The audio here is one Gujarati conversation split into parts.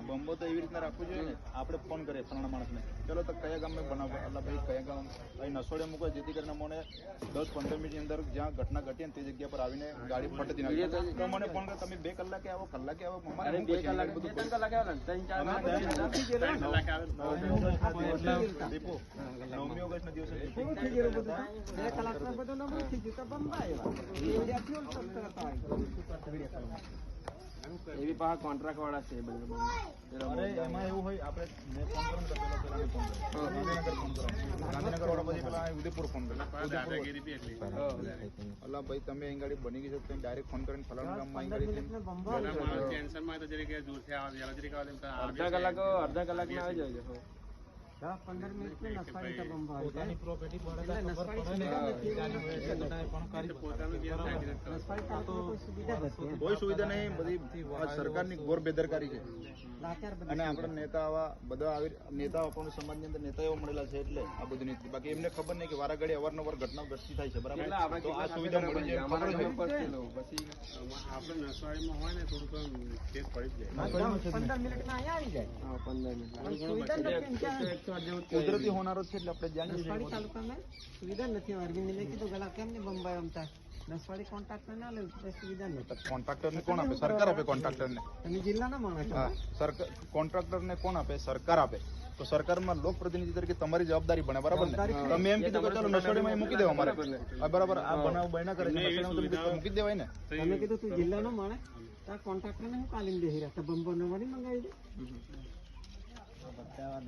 બંબો તો એવી રીતના રાખવું જોઈએ ને આપણે ફોન કરીએ ફલાણા માણસને ચલો તો કયા ગામ બનાવો એટલે ભાઈ કયા ગામ અહીં નસોડે મૂકો જેથી કરીને મને દસ પંદર મિનિટની અંદર જ્યાં ઘટના ઘટી ને તે જગ્યા પર આવીને ગાડી ફટતી નાખી મને ફોન કરે તમે બે કલાકે આવો કલાકે આવો એવી. પાછા કોન્ટ્રાક્ટ વાળા છે એમાં એવું હોય આપણે ઉદયપુર ફોન અલ્લા ભાઈ તમે અહીં ગાડી બની ગઈ છે તમે ડાયરેક્ટ ફોન કરીને ફલાણા ગામમાં. અડધા કલાક અડધા કલાકમાં આવી જાય પંદર કોઈ સુવિધા નહીં બધી સરકારની ઘોર બેદરકારી છે. અને આપણા નેતા આવા બધા આવી નેતાઓ આપણને સમાજની અંદર નેતા એવા મળેલા છે એટલે આ બધું નીતિ. બાકી એમને ખબર નહીં કે વારાઘડી અવારનવાર ઘટના ઘટતી થાય છે બરાબર? તો આ સુવિધા મળી જાય. આપણે નસવાડીમાં હોય ને પર કેસ પડી જાય. પંદર મિનિટમાં અહીંયા આવી જાય. પંદર મિનિટ નથી કુદરતી હોનારો છે એટલે આપણે જાણીએ સુવિધા નથી અરવિંદને કીધું ગલા કેમ ને બંબાઈ રમતા? નસવાડી કોન્ટ્રાક્ટ ના લે સુવિધા નથી કોન્ટ્રાક્ટરને કોણ આપે? સરકાર આપે કોન્ટ્રાક્ટરને. તમે જિલ્લાના માણસ હા સરકાર કોન્ટ્રાક્ટરને કોણ આપે? સરકાર આપે. તો સરકારમાં લોક પ્રતિનિધિ તરીકે તમારી જવાબદારી બને બરાબર ને? તમે એમ કીધું કે ચાલો નસોડીમાં અહીં મૂકી દેવા મારે બરાબર આ બનાવ બન્યા કરે છે. મૂકી દેવાય ને. તમે કીધું તું જિલ્લાનો માણસ કોન્ટ્રાક્ટર ને હું કાલીમ દેહી રાખતા બંબો ને મંગાવી દે.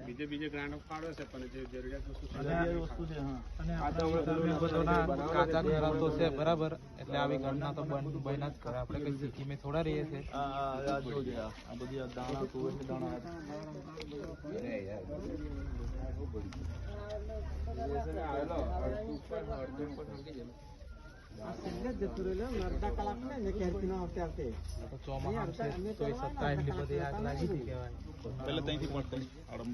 બીજે બીજે ગ્રાન્ડ ફાળવે છે પણ જે જરૂરિયાત વસ્તુ છે વસ્તુ છે હા. આ તો હમણાં કાચા ઘર તો છે બરાબર. એટલે આવી તો બન્યા જ કરે આપણે કઈ સિટી મેં થોડા રહીએ આ બધી દાણા દાણા. અડધા ને ક્યારથી નો આવતે આવતે. તો ચોમાસામાં છે તોય સત્તા એટલી બધી આગ લાગી હતી કહેવાય પેલે ત્યાંથી પણ